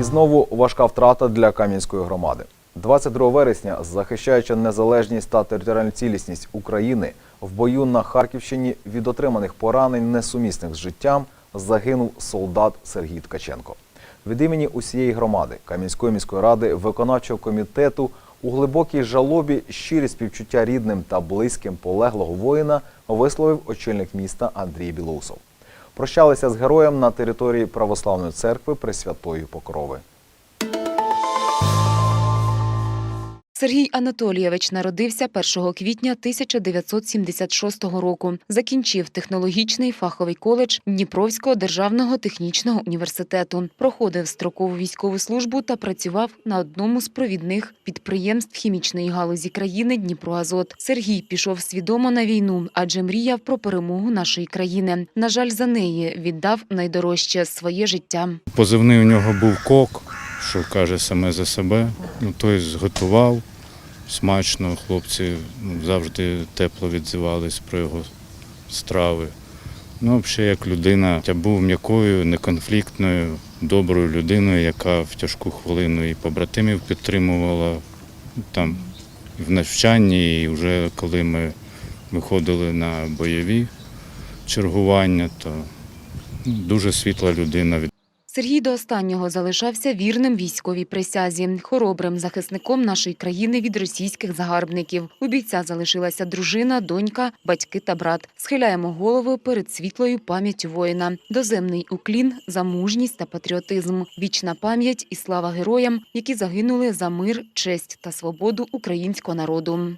І знову важка втрата для Кам'янської громади. 22 вересня, захищаючи незалежність та територіальну цілісність України, в бою на Харківщині від отриманих поранень, несумісних з життям, загинув солдат Сергій Ткаченко. Від імені усієї громади Кам'янської міської ради, виконавчого комітету у глибокій жалобі щирі співчуття рідним та близьким полеглого воїна висловив очільник міста Андрій Білоусов. Прощалися з героєм на території Православної церкви Пресвятої Покрови. Сергій Анатолійович народився 1 квітня 1976 року. Закінчив технологічний фаховий коледж Дніпровського державного технічного університету. Проходив строкову військову службу та працював на одному з провідних підприємств хімічної галузі країни Дніпроазот. Сергій пішов свідомо на війну, адже мріяв про перемогу нашої країни. На жаль, за неї віддав найдорожче своє життя. Позивний у нього був кок, що каже саме за себе. Ну, той зготував смачно, хлопці завжди тепло відзивались про його страви. Ну, взагалі, як людина, я був м'якою, неконфліктною, доброю людиною, яка в тяжку хвилину і побратимів підтримувала там в навчанні, і вже коли ми виходили на бойові чергування, то дуже світла людина. Сергій до останнього залишався вірним військовій присязі, хоробрим захисником нашої країни від російських загарбників. У бійця залишилася дружина, донька, батьки та брат. Схиляємо голови перед світлою пам'яттю воїна. Доземний уклін за мужність та патріотизм. Вічна пам'ять і слава героям, які загинули за мир, честь та свободу українського народу.